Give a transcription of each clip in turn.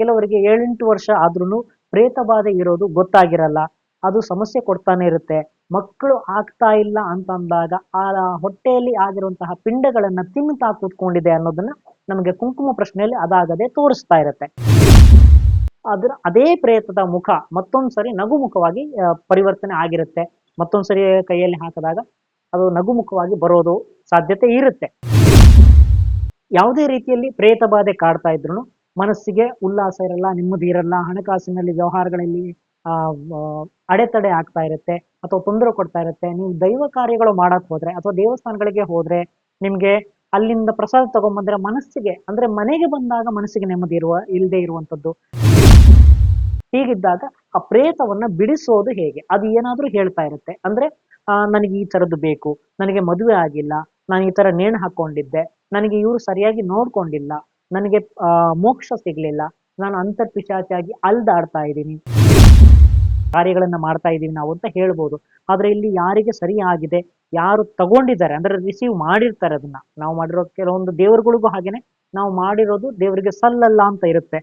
ಕೆಲವರಿಗೆ ಏಳೆಂಟು ವರ್ಷ ಆದ್ರೂ ಪ್ರೇತ ಬಾಧೆ ಇರೋದು ಗೊತ್ತಾಗಿರಲ್ಲ. ಅದು ಸಮಸ್ಯೆ ಕೊಡ್ತಾನೆ ಇರುತ್ತೆ. ಮಕ್ಕಳು ಆಗ್ತಾ ಇಲ್ಲ ಅಂತ ಅಂದಾಗ ಆ ಹೊಟ್ಟೆಯಲ್ಲಿ ಆಗಿರುವಂತಹ ಪಿಂಡಗಳನ್ನ ತಿನ್ನುತ್ತಾ ಕೂತ್ಕೊಂಡಿದೆ ಅನ್ನೋದನ್ನ ನಮಗೆ ಕುಂಕುಮ ಪ್ರಶ್ನೆಯಲ್ಲಿ ಅದಾಗದೆ ತೋರಿಸ್ತಾ ಇರುತ್ತೆ. ಅದ್ರ ಅದೇ ಪ್ರೇತದ ಮುಖ ಮತ್ತೊಂದ್ಸರಿ ನಗುಮುಖವಾಗಿ ಪರಿವರ್ತನೆ ಆಗಿರುತ್ತೆ. ಮತ್ತೊಂದ್ಸರಿ ಕೈಯಲ್ಲಿ ಹಾಕಿದಾಗ ಅದು ನಗುಮುಖವಾಗಿ ಬರೋದು ಸಾಧ್ಯತೆ ಇರುತ್ತೆ. ಯಾವುದೇ ರೀತಿಯಲ್ಲಿ ಪ್ರೇತ ಬಾಧೆ ಕಾಡ್ತಾ ಇದ್ರು ಮನಸ್ಸಿಗೆ ಉಲ್ಲಾಸ ಇರಲ್ಲ ನೆಮ್ಮದಿ ಇರಲ್ಲ ಹಣಕಾಸಿನಲ್ಲಿ ವ್ಯವಹಾರಗಳಲ್ಲಿ ಆ, ಅಡೆತಡೆ ಆಗ್ತಾ ಇರುತ್ತೆ ಅಥವಾ ತೊಂದರೆ ಕೊಡ್ತಾ ಇರುತ್ತೆ. ನೀವು ದೈವ ಕಾರ್ಯಗಳು ಮಾಡಕ್ ಹೋದ್ರೆ ಅಥವಾ ದೇವಸ್ಥಾನಗಳಿಗೆ ಹೋದ್ರೆ ನಿಮ್ಗೆ ಅಲ್ಲಿಂದ ಪ್ರಸಾದ ತಗೊಂಬಂದ್ರೆ ಮನಸ್ಸಿಗೆ ಅಂದ್ರೆ ಮನೆಗೆ ಬಂದಾಗ ಮನಸ್ಸಿಗೆ ನೆಮ್ಮದಿ ಇರುವ ಇಲ್ಲದೆ ಇರುವಂತದ್ದು ಹೀಗಿದ್ದಾಗ ಆ ಪ್ರೇತವನ್ನ ಬಿಡಿಸೋದು ಹೇಗೆ? ಅದು ಏನಾದ್ರೂ ಹೇಳ್ತಾ ಇರುತ್ತೆ. ಅಂದ್ರೆ ಆ, ನನಗೆ ಈ ತರದ್ದು ಬೇಕು ನನಗೆ ಮದುವೆ ಆಗಿಲ್ಲ ನಾನು ಈ ತರ ನೇಣು ಹಾಕೊಂಡಿದ್ದೆ ನನಗೆ ಇವರು ಸರಿಯಾಗಿ ನೋಡ್ಕೊಂಡಿಲ್ಲ ನನಗೆ ಮೋಕ್ಷ ಸಿಗಲಿಲ್ಲ. ನಾನು ಅಂತರ್ಪಿಶಾಚಿಯಾಗಿ ಅಲ್ದಾಡ್ತಾ ಇದ್ದೀನಿ. ಕಾರ್ಯಗಳನ್ನು ಮಾಡ್ತಾ ಇದ್ದೀವಿ ನಾವು ಅಂತ ಹೇಳ್ಬೋದು. ಆದರೆ ಇಲ್ಲಿ ಯಾರಿಗೆ ಸರಿ ಆಗಿದೆ ಯಾರು ತಗೊಂಡಿದ್ದಾರೆ, ಅಂದ್ರೆ ರಿಸೀವ್ ಮಾಡಿರ್ತಾರೆ ಅದನ್ನ. ನಾವು ಮಾಡಿರೋ ಕೆಲವೊಂದು ದೇವರುಗಳಿಗೂ ಹಾಗೇನೆ, ನಾವು ಮಾಡಿರೋದು ದೇವರಿಗೆ ಸಲ್ಲಲ್ಲ ಅಂತ ಇರುತ್ತೆ.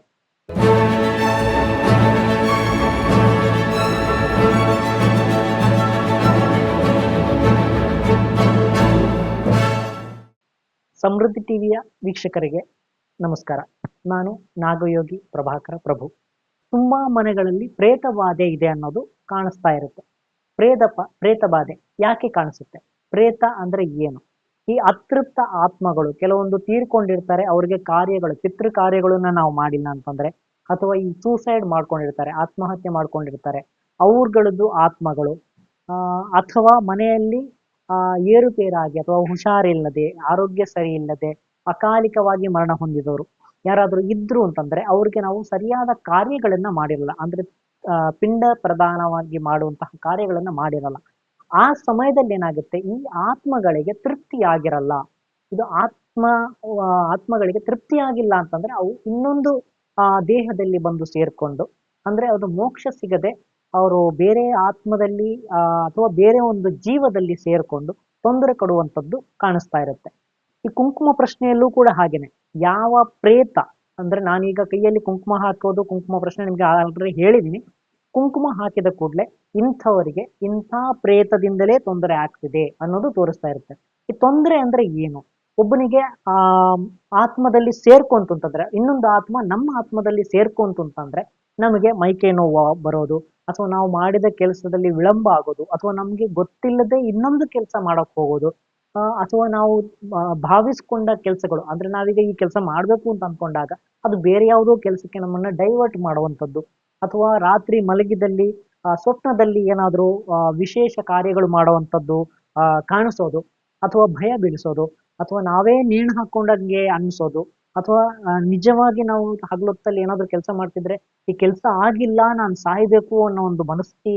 ಸಮೃದ್ಧಿ ಟಿವಿಯ ವೀಕ್ಷಕರಿಗೆ ನಮಸ್ಕಾರ. ನಾನು ನಾಗಯೋಗಿ ಪ್ರಭಾಕರ ಪ್ರಭು. ತುಂಬಾ ಮನೆಗಳಲ್ಲಿ ಪ್ರೇತ ಬಾಧೆ ಇದೆ ಅನ್ನೋದು ಕಾಣಿಸ್ತಾ ಇರುತ್ತೆ. ಪ್ರೇತಪ ಪ್ರೇತ ಬಾಧೆ ಯಾಕೆ ಕಾಣಿಸುತ್ತೆ? ಪ್ರೇತ ಅಂದ್ರೆ ಏನು? ಈ ಅತೃಪ್ತ ಆತ್ಮಗಳು ಕೆಲವೊಂದು ತೀರ್ಕೊಂಡಿರ್ತಾರೆ, ಅವ್ರಿಗೆ ಕಾರ್ಯಗಳು ಪಿತೃ ಕಾರ್ಯಗಳನ್ನ ನಾವು ಮಾಡಿಲ್ಲ ಅಂತಂದ್ರೆ, ಅಥವಾ ಈ ಸೂಸೈಡ್ ಮಾಡ್ಕೊಂಡಿರ್ತಾರೆ, ಆತ್ಮಹತ್ಯೆ ಮಾಡ್ಕೊಂಡಿರ್ತಾರೆ, ಅವ್ರಗಳದ್ದು ಆತ್ಮಗಳು ಅಥವಾ ಮನೆಯಲ್ಲಿ ಏರುಪೇರಾಗಿ ಅಥವಾ ಹುಷಾರಿಲ್ಲದೆ, ಆರೋಗ್ಯ ಸರಿ ಇಲ್ಲದೆ ಅಕಾಲಿಕವಾಗಿ ಮರಣ ಹೊಂದಿದವರು. ಯಾರಾದರೂ ಇದ್ರು ಅಂತಂದ್ರೆ ಅವ್ರಿಗೆ ನಾವು ಸರಿಯಾದ ಕಾರ್ಯಗಳನ್ನ ಮಾಡಿರಲ್ಲ. ಅಂದ್ರೆ ಪಿಂಡ ಪ್ರಧಾನವಾಗಿ ಮಾಡುವಂತಹ ಕಾರ್ಯಗಳನ್ನ ಮಾಡಿರಲ್ಲ. ಆ ಸಮಯದಲ್ಲಿ ಏನಾಗುತ್ತೆ? ಈ ಆತ್ಮಗಳಿಗೆ ತೃಪ್ತಿ ಆಗಿರಲ್ಲ ಇದು ಆತ್ಮ ಆತ್ಮಗಳಿಗೆ ತೃಪ್ತಿ ಆಗಿಲ್ಲ ಅಂತಂದ್ರೆ ಅವು ಇನ್ನೊಂದು, ಆ, ದೇಹದಲ್ಲಿ ಬಂದು ಸೇರ್ಕೊಂಡು, ಅಂದ್ರೆ ಅದು ಮೋಕ್ಷ ಸಿಗದೆ ಅವರು ಬೇರೆ ಆತ್ಮದಲ್ಲಿ ಅಥವಾ ಬೇರೆ ಒಂದು ಜೀವದಲ್ಲಿ ಸೇರ್ಕೊಂಡು ತೊಂದರೆ ಕೊಡುವಂಥದ್ದು ಕಾಣಿಸ್ತಾ ಇರುತ್ತೆ. ಈ ಕುಂಕುಮ ಪ್ರಶ್ನೆಯಲ್ಲೂ ಕೂಡ ಹಾಗೇನೆ. ಯಾವ ಪ್ರೇತ, ಅಂದ್ರೆ ನಾನೀಗ ಕೈಯಲ್ಲಿ ಕುಂಕುಮ ಹಾಕೋದು, ಕುಂಕುಮ ಪ್ರಶ್ನೆ ನಿಮ್ಗೆ ಆಲ್ರೆಡಿ ಹೇಳಿದೀನಿ. ಕುಂಕುಮ ಹಾಕಿದ ಕೂಡಲೇ ಇಂಥವರಿಗೆ ಇಂಥ ಪ್ರೇತದಿಂದಲೇ ತೊಂದರೆ ಆಗ್ತಿದೆ ಅನ್ನೋದು ತೋರಿಸ್ತಾ ಇರುತ್ತೆ. ಈ ತೊಂದರೆ ಅಂದ್ರೆ ಏನು? ಒಬ್ಬನಿಗೆ, ಆ, ಆತ್ಮದಲ್ಲಿ ಸೇರ್ಕೊಂತಂದ್ರೆ ಇನ್ನೊಂದು ಆತ್ಮ ನಮ್ಮ ಆತ್ಮದಲ್ಲಿ ಸೇರ್ಕೊಂತಂತಂದ್ರೆ ನಮಗೆ ಮೈಕೈ ನೋವು ಬರೋದು, ಅಥವಾ ನಾವು ಮಾಡಿದ ಕೆಲಸದಲ್ಲಿ ವಿಳಂಬ ಆಗೋದು, ಅಥವಾ ನಮ್ಗೆ ಗೊತ್ತಿಲ್ಲದೆ ಇನ್ನೊಂದು ಕೆಲಸ ಮಾಡಕ್ ಹೋಗೋದು ಅಥವಾ ನಾವು ಭಾವಿಸ್ಕೊಂಡ ಕೆಲಸಗಳು, ಅಂದ್ರೆ ನಾವೀಗ ಈ ಕೆಲಸ ಮಾಡಬೇಕು ಅಂತ ಅನ್ಕೊಂಡಾಗ ಅದು ಬೇರೆ ಯಾವುದೋ ಕೆಲಸಕ್ಕೆ ನಮ್ಮನ್ನ ಡೈವರ್ಟ್ ಮಾಡುವಂಥದ್ದು. ಅಥವಾ ರಾತ್ರಿ ಮಲಗಿದಲ್ಲಿ ಸ್ವಪ್ನದಲ್ಲಿ ಏನಾದರೂ ವಿಶೇಷ ಕಾರ್ಯಗಳು ಮಾಡುವಂಥದ್ದು ಕಾಣಿಸೋದು, ಅಥವಾ ಭಯ ಬೀಳಿಸೋದು, ಅಥವಾ ನಾವೇ ನೇಣು ಹಾಕೊಂಡಂಗೆ ಅನ್ನಿಸೋದು, ಅಥವಾ ನಿಜವಾಗಿ ನಾವು ಹಗಲೊತ್ತಲ್ಲಿ ಏನಾದರೂ ಕೆಲಸ ಮಾಡ್ತಿದ್ರೆ ಈ ಕೆಲಸ ಆಗಿಲ್ಲ, ನಾನು ಸಾಯ್ಬೇಕು ಅನ್ನೋ ಒಂದು ಮನಸ್ಥಿತಿ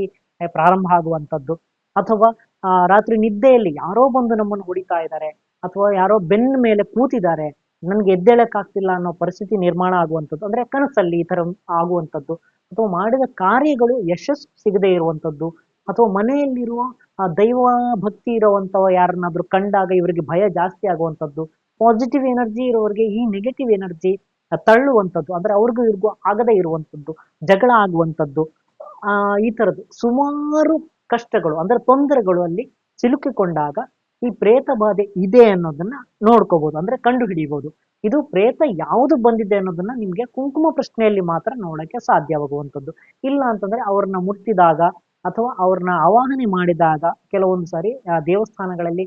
ಪ್ರಾರಂಭ ಆಗುವಂಥದ್ದು. ಅಥವಾ ರಾತ್ರಿ ನಿದ್ದೆಯಲ್ಲಿ ಯಾರೋ ಬಂದು ನಮ್ಮನ್ನು ಹೊಡಿತಾ ಇದ್ದಾರೆ ಅಥವಾ ಯಾರೋ ಬೆನ್ನ ಮೇಲೆ ಕೂತಿದ್ದಾರೆ, ನನ್ಗೆ ಎದ್ದೇಳಕ್ ಆಗ್ತಿಲ್ಲ ಅನ್ನೋ ಪರಿಸ್ಥಿತಿ ನಿರ್ಮಾಣ ಆಗುವಂಥದ್ದು, ಅಂದ್ರೆ ಕನಸಲ್ಲಿ ಈ ತರ ಆಗುವಂಥದ್ದು, ಅಥವಾ ಮಾಡಿದ ಕಾರ್ಯಗಳು ಯಶಸ್ಸು ಸಿಗದೆ ಇರುವಂಥದ್ದು, ಅಥವಾ ಮನೆಯಲ್ಲಿರುವ ಆ ದೈವ ಭಕ್ತಿ ಇರುವಂತವ ಯಾರನ್ನಾದ್ರೂ ಕಂಡಾಗ ಇವರಿಗೆ ಭಯ ಜಾಸ್ತಿ ಆಗುವಂಥದ್ದು ಪಾಸಿಟಿವ್ ಎನರ್ಜಿ ಇರೋರಿಗೆ ಈ ನೆಗೆಟಿವ್ ಎನರ್ಜಿ ತಳ್ಳುವಂಥದ್ದು, ಅಂದ್ರೆ ಅವ್ರಿಗೂ ಇವ್ರಿಗೂ ಆಗದೇ ಇರುವಂಥದ್ದು, ಜಗಳ ಆಗುವಂಥದ್ದು, ಆ, ಈ ತರದ್ದು ಸುಮಾರು ಕಷ್ಟಗಳು, ಅಂದ್ರೆ ತೊಂದರೆಗಳು ಅಲ್ಲಿ ಸಿಲುಕಿಕೊಂಡಾಗ ಈ ಪ್ರೇತ ಬಾಧೆ ಇದೆ ಅನ್ನೋದನ್ನ ನೋಡ್ಕೋಬಹುದು ಅಂದ್ರೆ ಕಂಡು ಹಿಡಿಬಹುದು ಇದು ಪ್ರೇತ ಯಾವುದು ಬಂದಿದೆ ಅನ್ನೋದನ್ನ ನಿಮ್ಗೆ ಕುಂಕುಮ ಪ್ರಶ್ನೆಯಲ್ಲಿ ಮಾತ್ರ ನೋಡಕ್ಕೆ ಸಾಧ್ಯವಾಗುವಂಥದ್ದು. ಇಲ್ಲ ಅಂತಂದ್ರೆ ಅವ್ರನ್ನ ಮುಟ್ಟಿದಾಗ ಅಥವಾ ಅವ್ರನ್ನ ಆವಾಹನೆ ಮಾಡಿದಾಗ ಕೆಲವೊಂದು ಸಾರಿ ದೇವಸ್ಥಾನಗಳಲ್ಲಿ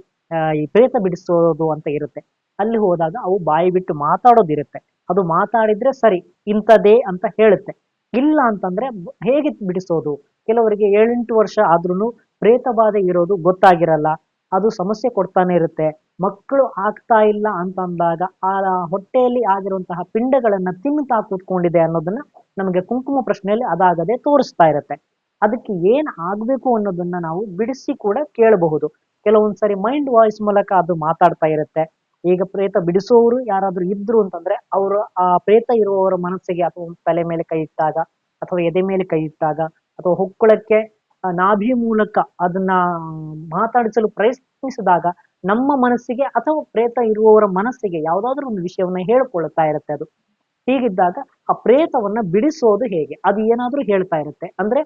ಈ ಪ್ರೇತ ಬಿಡಿಸೋದು ಅಂತ ಇರುತ್ತೆ. ಅಲ್ಲಿ ಹೋದಾಗ ಅವು ಬಾಯಿ ಬಿಟ್ಟು ಮಾತಾಡೋದಿರುತ್ತೆ. ಅದು ಮಾತಾಡಿದ್ರೆ ಸರಿ ಇಂಥದೇ ಅಂತ ಹೇಳುತ್ತೆ. ಇಲ್ಲ ಅಂತಂದ್ರೆ ಹೇಗೆ ಬಿಡಿಸೋದು? ಕೆಲವರಿಗೆ ಏಳೆಂಟು ವರ್ಷ ಆದ್ರೂ ಪ್ರೇತ ಬಾಧೆ ಇರೋದು ಗೊತ್ತಾಗಿರಲ್ಲ. ಅದು ಸಮಸ್ಯೆ ಕೊಡ್ತಾನೆ ಇರುತ್ತೆ. ಮಕ್ಕಳು ಆಗ್ತಾ ಇಲ್ಲ ಅಂತ ಅಂದಾಗ ಆ ಹೊಟ್ಟೆಯಲ್ಲಿ ಆಗಿರುವಂತಹ ಪಿಂಡಗಳನ್ನ ತಿನ್ನುತ್ತಾ ಕೂತ್ಕೊಂಡಿದೆ ಅನ್ನೋದನ್ನ ನಮಗೆ ಕುಂಕುಮ ಪ್ರಶ್ನೆಯಲ್ಲಿ ಅದಾಗದೆ ತೋರಿಸ್ತಾ ಇರುತ್ತೆ. ಅದಕ್ಕೆ ಏನ್ ಆಗ್ಬೇಕು ಅನ್ನೋದನ್ನ ನಾವು ಬಿಡಿಸಿ ಕೂಡ ಕೇಳಬಹುದು. ಕೆಲವೊಂದ್ಸರಿ ಮೈಂಡ್ ವಾಯ್ಸ್ ಮೂಲಕ ಅದು ಮಾತಾಡ್ತಾ ಇರುತ್ತೆ. ಈಗ ಪ್ರೇತ ಬಿಡಿಸುವವರು ಯಾರಾದ್ರೂ ಇದ್ರು ಅಂತಂದ್ರೆ ಅವರು ಆ ಪ್ರೇತ ಇರುವವರ ಮನಸ್ಸಿಗೆ ಅಥವಾ ತಲೆ ಮೇಲೆ ಕೈ ಇಟ್ಟಾಗ ಅಥವಾ ಎದೆ ಮೇಲೆ ಕೈ ಇಟ್ಟಾಗ ಅಥವಾ ಹೊಕ್ಕೊಳಕ್ಕೆ ನಾಭಿ ಮೂಲಕ ಅದನ್ನ ಮಾತಾಡಿಸಲು ಪ್ರಯತ್ನಿಸಿದಾಗ ನಮ್ಮ ಮನಸ್ಸಿಗೆ ಅಥವಾ ಪ್ರೇತ ಇರುವವರ ಮನಸ್ಸಿಗೆ ಯಾವ್ದಾದ್ರು ಒಂದು ವಿಷಯವನ್ನ ಹೇಳ್ಕೊಳ್ತಾ ಇರುತ್ತೆ ಅದು. ಹೀಗಿದ್ದಾಗ ಆ ಪ್ರೇತವನ್ನ ಬಿಡಿಸೋದು ಹೇಗೆ? ಅದು ಏನಾದ್ರೂ ಹೇಳ್ತಾ ಇರುತ್ತೆ. ಅಂದ್ರೆ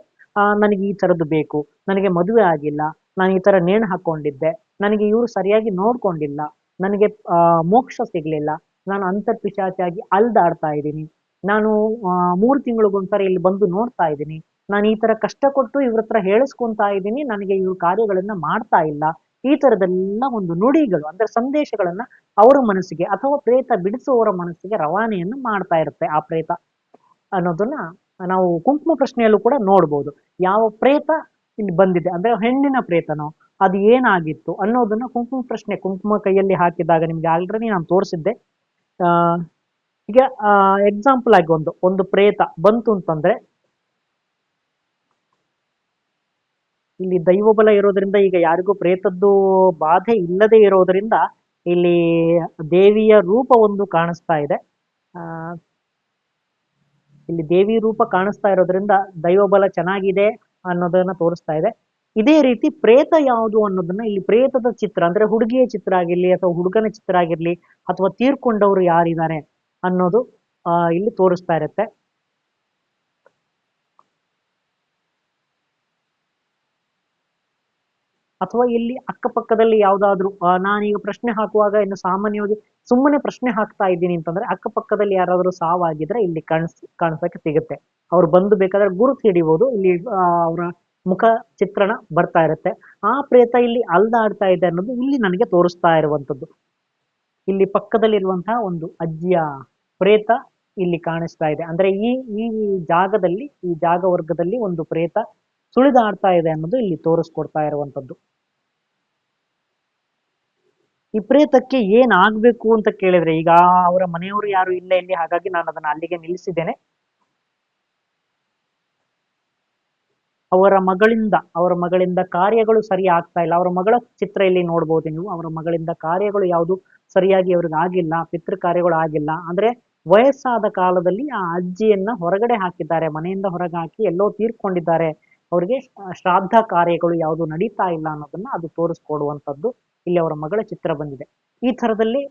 ನನಗೆ ಈ ತರದ್ದು ಬೇಕು, ನನಗೆ ಮದುವೆ ಆಗಿಲ್ಲ, ನಾನು ಈ ತರ ನೇಣು ಹಾಕೊಂಡಿದ್ದೆ ನನಗೆ ಇವರು ಸರಿಯಾಗಿ ನೋಡ್ಕೊಂಡಿಲ್ಲ, ನನಗೆ ಮೋಕ್ಷ ಸಿಗ್ಲಿಲ್ಲ, ನಾನು ಅಂತರ್ಪಿಶಾಚಿಯಾಗಿ ಅಲ್ದಾಡ್ತಾ ಇದ್ದೀನಿ, ನಾನು ಮೂರು ತಿಂಗಳಿಗೊಂದ್ಸರಿ ಇಲ್ಲಿ ಬಂದು ನೋಡ್ತಾ ಇದ್ದೀನಿ ನಾನು ಈ ತರ ಕಷ್ಟ ಕೊಟ್ಟು ಇವ್ರ ಹತ್ರ ಹೇಳಿಸ್ಕೊಂತಾ ಇದ್ದೀನಿ, ನನಗೆ ಇವ್ರ ಕಾರ್ಯಗಳನ್ನ ಮಾಡ್ತಾ ಇಲ್ಲ. ಈ ತರದೆಲ್ಲ ಒಂದು ನುಡಿಗಳು, ಅಂದ್ರೆ ಸಂದೇಶಗಳನ್ನ ಅವರ ಮನಸ್ಸಿಗೆ ಅಥವಾ ಪ್ರೇತ ಬಿಡಿಸುವವರ ಮನಸ್ಸಿಗೆ ರವಾನೆಯನ್ನು ಮಾಡ್ತಾ ಇರುತ್ತೆ ಆ ಪ್ರೇತ ಅನ್ನೋದನ್ನ ನಾವು ಕುಂಕುಮ ಪ್ರಶ್ನೆಯಲ್ಲೂ ಕೂಡ ನೋಡ್ಬೋದು. ಯಾವ ಪ್ರೇತ ಇಲ್ಲಿ ಬಂದಿದೆ, ಅಂದ್ರೆ ಹೆಣ್ಣಿನ ಪ್ರೇತನೋ, ಅದು ಏನಾಗಿತ್ತು ಅನ್ನೋದನ್ನ ಕುಂಕುಮ ಪ್ರಶ್ನೆ ಕುಂಕುಮ ಕೈಯಲ್ಲಿ ಹಾಕಿದಾಗ ನಿಮ್ಗೆ ಆಲ್ರೆಡಿ ನಾನು ತೋರಿಸಿದ್ದೆ. ಈಗ ಎಕ್ಸಾಂಪಲ್ ಆಗಿ ಒಂದು ಒಂದು ಪ್ರೇತ ಬಂತು ಅಂತಂದ್ರೆ ಇಲ್ಲಿ ದೈವಬಲ ಇರೋದ್ರಿಂದ ಈಗ ಯಾರಿಗೂ ಪ್ರೇತದ್ದು ಬಾಧೆ ಇಲ್ಲದೆ ಇರೋದ್ರಿಂದ ಇಲ್ಲಿ ದೇವಿಯ ರೂಪ ಒಂದು ಕಾಣಿಸ್ತಾ ಇದೆ. ಇಲ್ಲಿ ದೇವಿ ರೂಪ ಕಾಣಿಸ್ತಾ ಇರೋದ್ರಿಂದ ದೈವಬಲ ಚೆನ್ನಾಗಿದೆ ಅನ್ನೋದನ್ನ ತೋರಿಸ್ತಾ ಇದೆ. ಇದೇ ರೀತಿ ಪ್ರೇತ ಯಾವುದು ಅನ್ನೋದನ್ನ ಇಲ್ಲಿ ಪ್ರೇತದ ಚಿತ್ರ ಅಂದ್ರೆ ಹುಡುಗಿಯ ಚಿತ್ರ ಆಗಿರ್ಲಿ ಅಥವಾ ಹುಡುಗನ ಚಿತ್ರ ಆಗಿರ್ಲಿ ಅಥವಾ ತೀರ್ಕೊಂಡವರು ಯಾರಿದ್ದಾರೆ ಅನ್ನೋದು ಇಲ್ಲಿ ತೋರಿಸ್ತಾ ಇರುತ್ತೆ. ಅಥವಾ ಇಲ್ಲಿ ಅಕ್ಕಪಕ್ಕದಲ್ಲಿ ಯಾವ್ದಾದ್ರು ನಾನೀಗ ಪ್ರಶ್ನೆ ಹಾಕುವಾಗ ಇನ್ನು ಸಾಮಾನ್ಯವಾಗಿ ಸುಮ್ಮನೆ ಪ್ರಶ್ನೆ ಹಾಕ್ತಾ ಇದ್ದೀನಿ ಅಂತಂದ್ರೆ ಅಕ್ಕಪಕ್ಕದಲ್ಲಿ ಯಾರಾದ್ರು ಸಾವಾಗಿದ್ರೆ ಇಲ್ಲಿ ಕಾಣಿಸ್, ಕಾಣಿಸಕ್ಕೆ ಸಿಗುತ್ತೆ. ಅವ್ರು ಬಂದು ಬೇಕಾದ್ರೆ ಗುರುತು ಹಿಡಿಬಹುದು ಇಲ್ಲಿ ಅವರ ಮುಖ ಚಿತ್ರಣ ಬರ್ತಾ ಇರುತ್ತೆ. ಆ ಪ್ರೇತ ಇಲ್ಲಿ ಅಲ್ದಾಡ್ತಾ ಇದೆ ಅನ್ನೋದು ಇಲ್ಲಿ ನನಗೆ ತೋರಿಸ್ತಾ ಇರುವಂತದ್ದು ಇಲ್ಲಿ ಪಕ್ಕದಲ್ಲಿರುವಂತಹ ಒಂದು ಅಜ್ಜಿಯ ಪ್ರೇತ ಇಲ್ಲಿ ಕಾಣಿಸ್ತಾ ಇದೆ. ಅಂದ್ರೆ ಈ ಈ ಜಾಗದಲ್ಲಿ, ಈ ಜಾಗ ವರ್ಗದಲ್ಲಿ ಒಂದು ಪ್ರೇತ ಸುಳಿದಾಡ್ತಾ ಇದೆ ಅನ್ನೋದು ಇಲ್ಲಿ ತೋರಿಸ್ಕೊಡ್ತಾ ಇರುವಂತದ್ದು ಈ ಏನಾಗಬೇಕು ಅಂತ ಕೇಳಿದ್ರೆ, ಈಗ ಅವರ ಮನೆಯವರು ಯಾರು ಇಲ್ಲ ಇಲ್ಲಿ, ಹಾಗಾಗಿ ನಾನು ಅದನ್ನ ಅಲ್ಲಿಗೆ ನಿಲ್ಲಿಸಿದ್ದೇನೆ. ಅವರ ಮಗಳಿಂದ ಅವರ ಮಗಳಿಂದ ಕಾರ್ಯಗಳು ಸರಿ ಆಗ್ತಾ ಇಲ್ಲ. ಅವರ ಮಗಳ ಚಿತ್ರ ಇಲ್ಲಿ ನೋಡ್ಬೋದು ನೀವು. ಅವರ ಮಗಳಿಂದ ಕಾರ್ಯಗಳು ಯಾವುದು ಸರಿಯಾಗಿ ಅವ್ರಿಗೆ ಆಗಿಲ್ಲ, ಪಿತೃ ಕಾರ್ಯಗಳು ಆಗಿಲ್ಲ. ಅಂದ್ರೆ ವಯಸ್ಸಾದ ಕಾಲದಲ್ಲಿ ಆ ಅಜ್ಜಿಯನ್ನ ಹೊರಗಡೆ ಹಾಕಿದ್ದಾರೆ, ಮನೆಯಿಂದ ಹೊರಗೆ ಹಾಕಿ ಎಲ್ಲೋ ತೀರ್ಕೊಂಡಿದ್ದಾರೆ. ಅವ್ರಿಗೆ ಶ್ರಾದ್ದ ಕಾರ್ಯಗಳು ಯಾವುದು ನಡೀತಾ ಇಲ್ಲ ಅನ್ನೋದನ್ನ ಅದು ತೋರಿಸ್ಕೊಡುವಂತದ್ದು ಇಲ್ಲಿ ಅವರ ಮಗಳ ಚಿತ್ರ ಬಂದಿದೆ. ಈ ತರದಲ್ಲಿ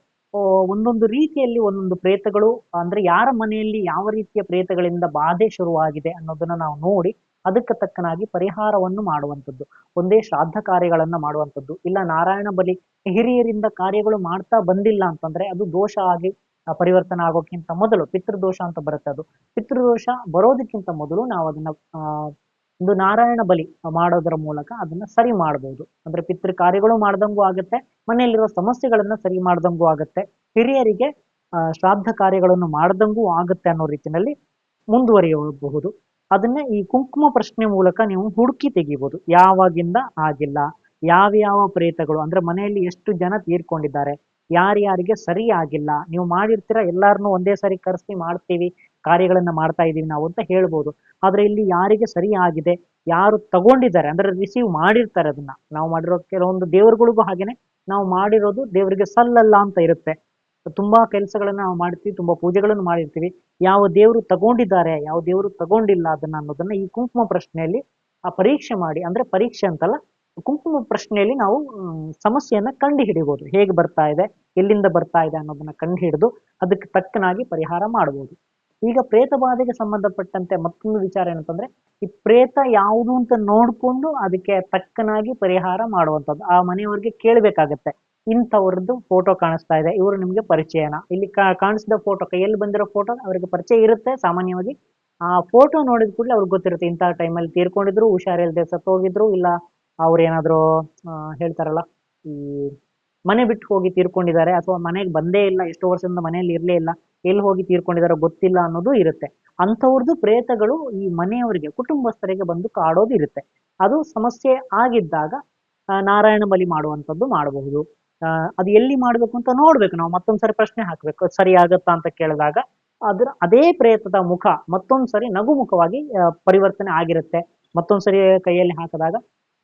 ಒಂದೊಂದು ರೀತಿಯಲ್ಲಿ ಒಂದೊಂದು ಪ್ರೇತಗಳು, ಅಂದ್ರೆ ಯಾರ ಮನೆಯಲ್ಲಿ ಯಾವ ರೀತಿಯ ಪ್ರೇತಗಳಿಂದ ಬಾಧೆ ಶುರುವಾಗಿದೆ ಅನ್ನೋದನ್ನ ನಾವು ನೋಡಿ, ಅದಕ್ಕೆ ತಕ್ಕನಾಗಿ ಪರಿಹಾರವನ್ನು ಮಾಡುವಂಥದ್ದು. ಒಂದೇ ಶ್ರಾದ್ದ ಕಾರ್ಯಗಳನ್ನ ಮಾಡುವಂಥದ್ದು. ಇಲ್ಲ, ನಾರಾಯಣ ಬಲಿ ಹಿರಿಯರಿಂದ ಕಾರ್ಯಗಳು ಮಾಡ್ತಾ ಬಂದಿಲ್ಲ ಅಂತಂದ್ರೆ ಅದು ದೋಷ ಆಗಿ ಪರಿವರ್ತನ ಆಗೋಕ್ಕಿಂತ ಮೊದಲು, ಪಿತೃದೋಷ ಅಂತ ಬರುತ್ತೆ ಅದು. ಪಿತೃದೋಷ ಬರೋದಕ್ಕಿಂತ ಮೊದಲು ನಾವು ಅದನ್ನ ಒಂದು ನಾರಾಯಣ ಬಲಿ ಮಾಡೋದರ ಮೂಲಕ ಅದನ್ನ ಸರಿ ಮಾಡಬಹುದು ಅಂದ್ರೆ ಪಿತೃ ಕಾರ್ಯಗಳು ಮಾಡ್ದಂಗೂ ಆಗುತ್ತೆ ಮನೆಯಲ್ಲಿರುವ ಸಮಸ್ಯೆಗಳನ್ನ ಸರಿ ಮಾಡ್ದಂಗೂ ಆಗುತ್ತೆ, ಹಿರಿಯರಿಗೆ ಶ್ರಾದ್ದ ಕಾರ್ಯಗಳನ್ನು ಮಾಡ್ದಂಗೂ ಆಗುತ್ತೆ ಅನ್ನೋ ರೀತಿಯಲ್ಲಿ ಮುಂದುವರಿಯಬಹುದು. ಅದನ್ನ ಈ ಕುಂಕುಮ ಪ್ರಶ್ನೆ ಮೂಲಕ ನೀವು ಹುಡುಕಿ ತೆಗಿಬಹುದು ಯಾವಾಗಿಂದ ಆಗಿಲ್ಲ, ಯಾವ್ಯಾವ ಪ್ರೇತಗಳು, ಅಂದ್ರೆ ಮನೆಯಲ್ಲಿ ಎಷ್ಟು ಜನ ತೀರ್ಕೊಂಡಿದ್ದಾರೆ, ಯಾರ್ಯಾರಿಗೆ ಸರಿ ಆಗಿಲ್ಲ, ನೀವು ಮಾಡಿರ್ತೀರ ಎಲ್ಲಾರನ್ನೂ ಒಂದೇ ಸರಿ ಕರೆಸಿ ಮಾಡ್ತೀವಿ ಕಾರ್ಯಗಳನ್ನ ಮಾಡ್ತಾ ಇದ್ದೀವಿ ನಾವು ಅಂತ ಹೇಳ್ಬೋದು. ಆದ್ರೆ ಇಲ್ಲಿ ಯಾರಿಗೆ ಸರಿ ಆಗಿದೆ, ಯಾರು ತಗೊಂಡಿದ್ದಾರೆ, ಅಂದ್ರೆ ರಿಸೀವ್ ಮಾಡಿರ್ತಾರೆ ಅದನ್ನ. ನಾವು ಮಾಡಿರೋ ಕೆಲವೊಂದು ದೇವರುಗಳಿಗೂ ಹಾಗೇನೆ, ನಾವು ಮಾಡಿರೋದು ದೇವರಿಗೆ ಸಲ್ಲಲ್ಲ ಅಂತ ಇರುತ್ತೆ. ತುಂಬಾ ಕೆಲಸಗಳನ್ನ ನಾವು ಮಾಡ್ತೀವಿ, ತುಂಬಾ ಪೂಜೆಗಳನ್ನು ಮಾಡಿರ್ತೀವಿ. ಯಾವ ದೇವರು ತಗೊಂಡಿದ್ದಾರೆ, ಯಾವ ದೇವರು ತಗೊಂಡಿಲ್ಲ ಅದನ್ನ ಅನ್ನೋದನ್ನ ಈ ಕುಂಕುಮ ಪ್ರಶ್ನೆಯಲ್ಲಿ ಆ ಪರೀಕ್ಷೆ ಮಾಡಿ, ಅಂದ್ರೆ ಪರೀಕ್ಷೆ ಅಂತಲ್ಲ, ಕುಂಕುಮ ಪ್ರಶ್ನೆಯಲ್ಲಿ ನಾವು ಸಮಸ್ಯೆಯನ್ನ ಕಂಡು ಹಿಡಿಬಹುದು ಹೇಗೆ ಬರ್ತಾ ಇದೆ, ಎಲ್ಲಿಂದ ಬರ್ತಾ ಇದೆ ಅನ್ನೋದನ್ನ ಕಂಡು ಹಿಡಿದು ಅದಕ್ಕೆ ತಕ್ಕನಾಗಿ ಪರಿಹಾರ ಮಾಡಬಹುದು ಈಗ ಪ್ರೇತ ಬಾಧೆಗೆ ಸಂಬಂಧಪಟ್ಟಂತೆ ಮತ್ತೊಂದು ವಿಚಾರ ಏನಂತಂದ್ರೆ, ಈ ಪ್ರೇತ ಯಾವುದು ಅಂತ ನೋಡ್ಕೊಂಡು ಅದಕ್ಕೆ ತಕ್ಕನಾಗಿ ಪರಿಹಾರ ಮಾಡುವಂಥದ್ದು. ಆ ಮನೆಯವರಿಗೆ ಕೇಳ್ಬೇಕಾಗತ್ತೆ. ಇಂಥವ್ರದ್ದು ಫೋಟೋ ಕಾಣಿಸ್ತಾ ಇದೆ. ಇವರು ನಿಮ್ಗೆ ಪರಿಚಯನ. ಇಲ್ಲಿ ಕಾಣಿಸಿದ ಫೋಟೋ ಕೈಯಲ್ಲಿ ಬಂದಿರೋ ಫೋಟೋ ಅವರಿಗೆ ಪರಿಚಯ ಇರುತ್ತೆ. ಸಾಮಾನ್ಯವಾಗಿ ಆ ಫೋಟೋ ನೋಡಿದ ಕೂಡಲೇ ಅವ್ರಿಗೆ ಗೊತ್ತಿರುತ್ತೆ. ಇಂಥ ಟೈಮಲ್ಲಿ ತೀರ್ಕೊಂಡಿದ್ರು, ಹುಷಾರಿಲ್ದೆ ಸತ್ತೋಗಿದ್ರು, ಇಲ್ಲ ಅವ್ರು ಏನಾದ್ರು ಹೇಳ್ತಾರಲ್ಲ, ಈ ಮನೆ ಬಿಟ್ಟು ಹೋಗಿ ತೀರ್ಕೊಂಡಿದ್ದಾರೆ ಅಥವಾ ಮನೆಗೆ ಬಂದೇ ಇಲ್ಲ, ಎಷ್ಟೋ ವರ್ಷದಿಂದ ಮನೆಯಲ್ಲಿ ಇರಲೇ ಇಲ್ಲ, ಎಲ್ಲಿ ಹೋಗಿ ತೀರ್ಕೊಂಡಿದಾರೋ ಗೊತ್ತಿಲ್ಲ ಅನ್ನೋದು ಇರುತ್ತೆ. ಅಂಥವ್ರದ್ದು ಪ್ರೇತಗಳು ಈ ಮನೆಯವರಿಗೆ, ಕುಟುಂಬಸ್ಥರಿಗೆ ಬಂದು ಕಾಡೋದು ಇರುತ್ತೆ. ಅದು ಸಮಸ್ಯೆ ಆಗಿದ್ದಾಗ ನಾರಾಯಣ ಬಲಿ ಮಾಡುವಂಥದ್ದು ಮಾಡಬಹುದು. ಅದು ಎಲ್ಲಿ ಮಾಡ್ಬೇಕು ಅಂತ ನೋಡ್ಬೇಕು ನಾವು, ಮತ್ತೊಂದ್ಸರಿ ಪ್ರಶ್ನೆ ಹಾಕ್ಬೇಕು ಸರಿ ಆಗತ್ತಾ ಅಂತ ಕೇಳಿದಾಗ, ಅದ್ರ, ಅದೇ ಪ್ರೇತದ ಮುಖ ಮತ್ತೊಂದ್ಸರಿ ನಗುಮುಖವಾಗಿ ಪರಿವರ್ತನೆ ಆಗಿರುತ್ತೆ. ಮತ್ತೊಂದ್ಸರಿ ಕೈಯಲ್ಲಿ ಹಾಕಿದಾಗ,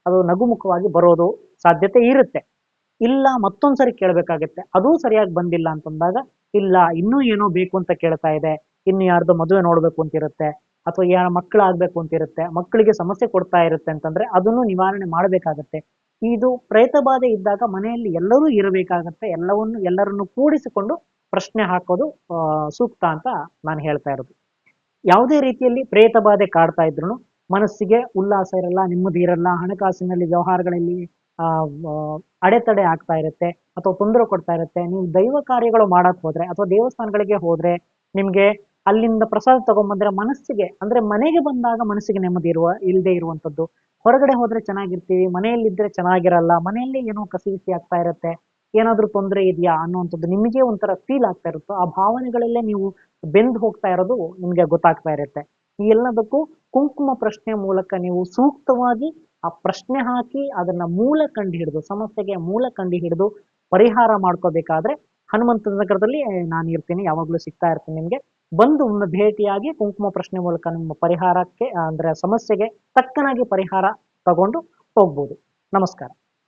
ಅದು ನಗುಮುಖವಾಗಿ ಬರೋದು ಸಾಧ್ಯತೆ ಇರುತ್ತೆ. ಇಲ್ಲ, ಮತ್ತೊಂದ್ಸರಿ ಕೇಳ್ಬೇಕಾಗತ್ತೆ. ಅದೂ ಸರಿಯಾಗಿ ಬಂದಿಲ್ಲ ಅಂತಂದಾಗ, ಇಲ್ಲ, ಇನ್ನೂ ಏನೋ ಬೇಕು ಅಂತ ಕೇಳ್ತಾ ಇದೆ. ಇನ್ನು ಯಾರ್ದೋ ಮದುವೆ ನೋಡ್ಬೇಕು ಅಂತ ಇರುತ್ತೆ ಅಥವಾ ಯಾರ ಅಂತ ಇರುತ್ತೆ ಮಕ್ಕಳಿಗೆ ಸಮಸ್ಯೆ ಕೊಡ್ತಾ ಇರುತ್ತೆ ಅಂತಂದ್ರೆ ಅದನ್ನು ನಿವಾರಣೆ ಮಾಡಬೇಕಾಗತ್ತೆ. ಇದು ಪ್ರೇತ ಬಾಧೆ ಇದ್ದಾಗ ಮನೆಯಲ್ಲಿ ಎಲ್ಲರೂ ಇರಬೇಕಾಗತ್ತೆ, ಎಲ್ಲವನ್ನು, ಎಲ್ಲರನ್ನು ಕೂಡಿಸಿಕೊಂಡು ಪ್ರಶ್ನೆ ಹಾಕೋದು ಸೂಕ್ತ ಅಂತ ನಾನು ಹೇಳ್ತಾ ಇರೋದು. ಯಾವುದೇ ರೀತಿಯಲ್ಲಿ ಪ್ರೇತ ಬಾಧೆ ಕಾಡ್ತಾ ಇದ್ರು ಮನಸ್ಸಿಗೆ ಉಲ್ಲಾಸ ಇರಲ್ಲ, ನೆಮ್ಮದಿ ಇರಲ್ಲ, ಹಣಕಾಸಿನಲ್ಲಿ ವ್ಯವಹಾರಗಳಲ್ಲಿ ಅಡೆತಡೆ ಆಗ್ತಾ ಇರುತ್ತೆ ಅಥವಾ ತೊಂದರೆ ಕೊಡ್ತಾ ಇರುತ್ತೆ. ನೀವು ದೈವ ಕಾರ್ಯಗಳು ಮಾಡಕ್ ಹೋದ್ರೆ ಅಥವಾ ದೇವಸ್ಥಾನಗಳಿಗೆ ಹೋದ್ರೆ ನಿಮ್ಗೆ ಅಲ್ಲಿಂದ ಪ್ರಸಾದ ತಗೊಂಬಂದ್ರೆ ಮನಸ್ಸಿಗೆ, ಅಂದ್ರೆ ಮನೆಗೆ ಬಂದಾಗ ಮನಸ್ಸಿಗೆ ನೆಮ್ಮದಿ ಇರುವ ಇಲ್ಲದೆ ಇರುವಂತದ್ದು ಹೊರಗಡೆ ಹೋದ್ರೆ ಚೆನ್ನಾಗಿರ್ತೀವಿ, ಮನೆಯಲ್ಲಿದ್ರೆ ಚೆನ್ನಾಗಿರಲ್ಲ, ಮನೆಯಲ್ಲಿ ಏನೋ ಕಸಿವಿಸಿ ಆಗ್ತಾ ಇರುತ್ತೆ, ಏನಾದ್ರೂ ತೊಂದರೆ ಇದೆಯಾ ಅನ್ನುವಂಥದ್ದು ನಿಮಗೆ ಒಂಥರ ಫೀಲ್ ಆಗ್ತಾ ಇರುತ್ತೋ, ಆ ಭಾವನೆಗಳಲ್ಲೇ ನೀವು ಬೆಂದು ಹೋಗ್ತಾ ಇರೋದು ನಿಮ್ಗೆ ಗೊತ್ತಾಗ್ತಾ ಇರುತ್ತೆ. ಈ ಎಲ್ಲದಕ್ಕೂ ಕುಂಕುಮ ಪ್ರಶ್ನೆ ಮೂಲಕ ನೀವು ಸೂಕ್ತವಾಗಿ ಆ ಪ್ರಶ್ನೆ ಹಾಕಿ ಅದನ್ನ ಮೂಲ ಕಂಡು ಹಿಡಿದು, ಸಮಸ್ಯೆಗೆ ಮೂಲ ಕಂಡು ಹಿಡಿದು ಪರಿಹಾರ ಮಾಡ್ಕೋಬೇಕಾದ್ರೆ ಹನುಮಂತ ನಗರದಲ್ಲಿ ನಾನು ಇರ್ತೀನಿ, ಯಾವಾಗ್ಲೂ ಸಿಗ್ತಾ ಇರ್ತೀನಿ ನಿಮ್ಗೆ. ಬಂದು ಒಮ್ಮೆ ಭೇಟಿಯಾಗಿ ಕುಂಕುಮ ಪ್ರಶ್ನೆ ಮೂಲಕ ನಿಮ್ಮ ಪರಿಹಾರಕ್ಕೆ, ಅಂದ್ರೆ ಸಮಸ್ಯೆಗೆ ತಕ್ಕನಾಗಿ ಪರಿಹಾರ ತಗೊಂಡು ಹೋಗ್ಬೋದು. ನಮಸ್ಕಾರ.